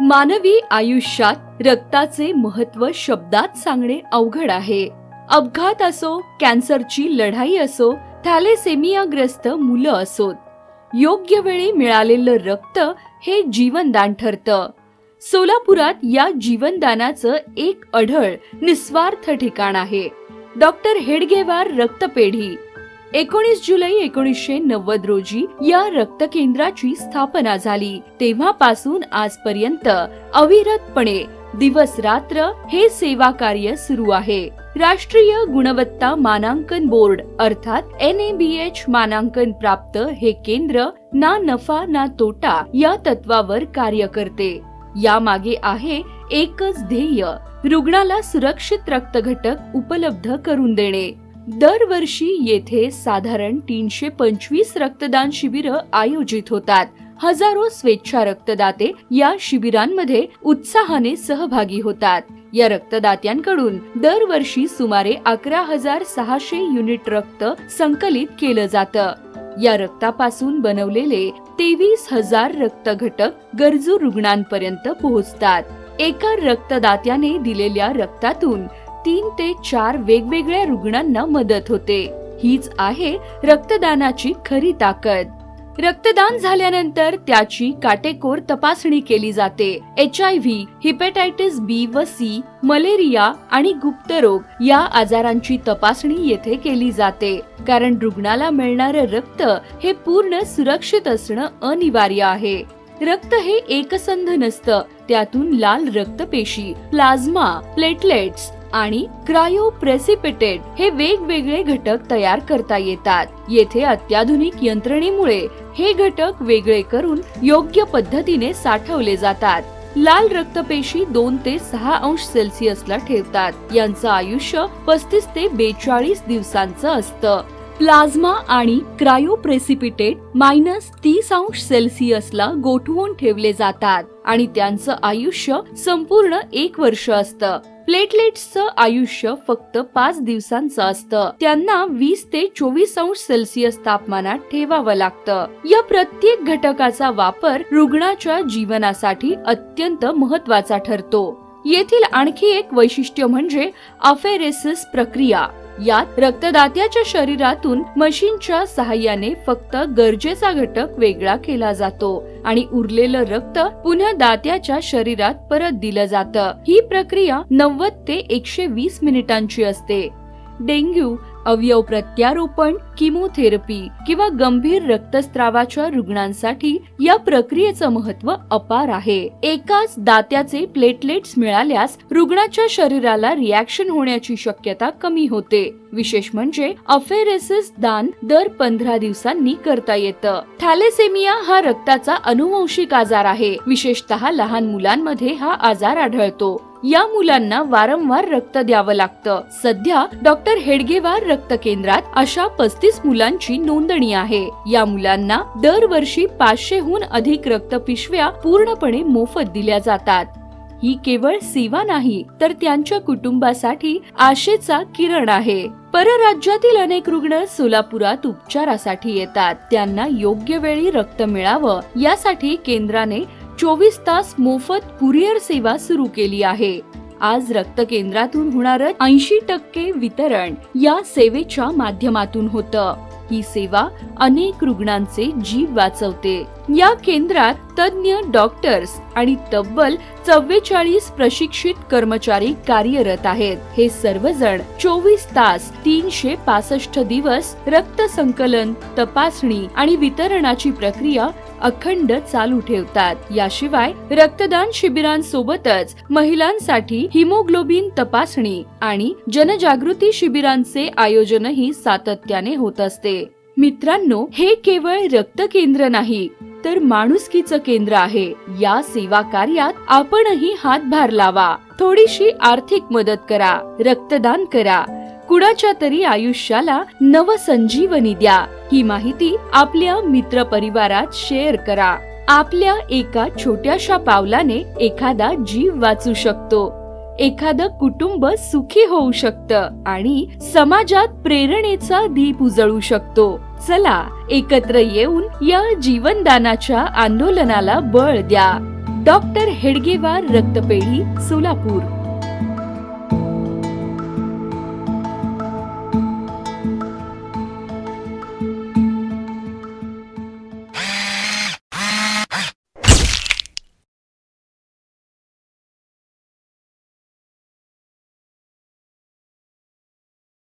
मानवी आयुष्यात रक्ताचे महत्त्व शब्दात सांगणे अवघड आहे. अपघात असो कॅन्सरची लढाई असो थॅलेसेमियाग्रस्त मुलं असोत. योग्य वेळी मिळालेलं रक्त हे जीवनदान ठरतं. सोलापुरात या जीवनदानाचं एक अढळ निस्वार्थ ठिकाण आहे. डॉक्टर हेडगेवार रक्तपेढी. एकोणीस जुलै एकोणीसशे नव्वद रोजी या रक्त केंद्राची स्थापना झाली. तेव्हापासून आजपर्यंत अविरतपणे दिवस रात्र हे सेवा कार्य सुरू आहे. राष्ट्रीय गुणवत्ता मानांकन बोर्ड अर्थात एन ए बी एच मानांकन प्राप्त हे केंद्र ना नफा ना तोटा या तत्वावर कार्य करते. यामागे आहे एकच ध्येय रुग्णाला सुरक्षित रक्तघटक उपलब्ध करून देणे. दरवर्षी येथे साधारण तीनशे पंचवीस रक्तदान शिबिर आयोजित होतात. हजारो स्वेच्छा रक्तदाते या शिबिरांमध्ये उत्साहाने सहभागी होतात. या रक्तदात्यांकडून दरवर्षी सुमारे अकरा हजार सहाशे युनिट रक्त संकलित केलं जातं. या रक्तापासून बनवलेले तेवीस हजार रक्तघटक गरजू रुग्णांपर्यंत पोहोचतात. एका रक्तदात्याने दिलेल्या रक्तातून तीन ते चार वेगवेगळ्या रुग्णांना मदत होते. हीच आहे रक्तदानाची खरी ताकद. रक्तदान झाल्यानंतर त्याची काटेकोर तपासणी केली जाते. H I V hepatitis B व सी मलेरिया आणि गुप्तरोग या आजारांची तपासणी येथे केली जाते. कारण रुग्णाला मिळणारं रक्त हे पूर्ण सुरक्षित असणं अनिवार्य आहे. रक्त हे एकसंध नसतं. त्यातून लाल रक्तपेशी प्लाझ्मा प्लेटलेट्स आणि क्रायो प्रेसिपिटेट हे वेगवेगळे घटक तयार करता येतात. येथे अत्याधुनिक यंत्रणेमुळे हे घटक वेगळे करून योग्य पद्धतीने साठवले जातात. लाल रक्तपेशी दोन ते सहा अंश सेल्सिअसला ठेवतात. यांचं आयुष्य पस्तीस ते बेचाळीस दिवसांचं असतं. प्लाझ्मा आणि क्रायोप्रेसिपिटेट मायनस तीस अंश सेल्सिअसला गोठवून ठेवले जातात आणि त्यांचं आयुष्य संपूर्ण एक वर्ष असतं. प्लेटलेट्सचं आयुष्य फक्त पाच दिवसांचं असतं. त्यांना वीस ते चोवीस अंश सेल्सिअस तापमानात ठेवावं लागतं. या प्रत्येक घटकाचा वापर रुग्णाच्या जीवनासाठी अत्यंत महत्त्वाचा ठरतो. येथील आणखी एक वैशिष्ट्य म्हणजे अफेरेसिस प्रक्रिया. यात रक्तदात्याच्या शरीरातून मशीनच्या सहाय्याने फक्त गरजेचा घटक वेगळा केला जातो आणि उरलेलं रक्त पुन्हा दात्याच्या शरीरात परत दिलं जातं. ही प्रक्रिया नव्वद ते एकशे वीस मिनिटांची असते. डेंग्यू अवयव प्रत्यारोपण किमोथेरपी किंवा गंभीर रक्तस्त्रावाच्या रुग्णांसाठी या प्रक्रियेचं महत्त्व अपार आहे. एकाच दात्याचे प्लेटलेट्स मिळाल्यास रुग्णाच्या शरीराला रिॲक्शन होण्याची शक्यता कमी होते. विशेष म्हणजे अफेरेसिस दान दर पंधरा दिवसांनी करता येतं. थॅलेसेमिया हा रक्ताचा अनुवंशिक आजार आहे. विशेषतः लहान मुलांमध्ये हा आजार आढळतो. या मुलांना वारंवार रक्त द्यावं लागतं. सध्या डॉक्टर हेडगेवार रक्त केंद्रात अशा पस्तीस मुलांची नोंदणी आहे. या मुलांना दरवर्षी पाचशेहून अधिक रक्त पिशव्या पूर्णपणे मोफत दिल्या जातात. ही केवळ सेवा नाही तर त्यांच्या कुटुंबासाठी आशेचा किरण आहे. परराज्यातील अनेक रुग्ण सोलापुरात उपचारासाठी येतात. त्यांना योग्य वेळी रक्त मिळावं यासाठी केंद्राने चोवीस तास मोफत कुरिअर सेवा सुरू केली आहे. आज रक्त केंद्रातून होणारं ऐंशी टक्के वितरण या सेवेच्या माध्यमातून होतं. ही सेवा अनेक रुग्णांचे जीव वाचवते. या केंद्रात तज्ज्ञ डॉक्टर्स आणि तब्बल चव्वेचाळीस प्रशिक्षित कर्मचारी कार्यरत आहेत. हे सर्वजण चोवीस तास तीनशे पासष्ट दिवस रक्त संकलन तपासणी आणि वितरणाची प्रक्रिया अखंड चालू ठेवतात. याशिवाय रक्तदान शिबिरांसोबतच महिलांसाठी हिमोग्लोबिन तपासणी आणि जनजागृती शिबिरांचे आयोजनही सातत्याने होत असते. मित्रांनो हे केवळ रक्त केंद्र नाही तर माणुसकीचं केंद्र आहे. या सेवा कार्यात आपणही हातभार लावा. थोडीशी आर्थिक मदत करा. रक्तदान करा. कुणाच्या तरी आयुष्याला नवसंजीवनी द्या. ही माहिती आपल्या मित्र परिवारात शेअर करा. आपल्या एका छोट्याशा पावलाने एखादा जीव वाचू शकतो. एखादं कुटुंब सुखी होऊ शकतं आणि समाजात प्रेरणेचा दीप उजळू शकतो. चला एकत्र येऊन या जीवनदानाच्या आंदोलनाला बळ द्या. डॉक्टर हेडगेवार रक्तपेढी सोलापूर.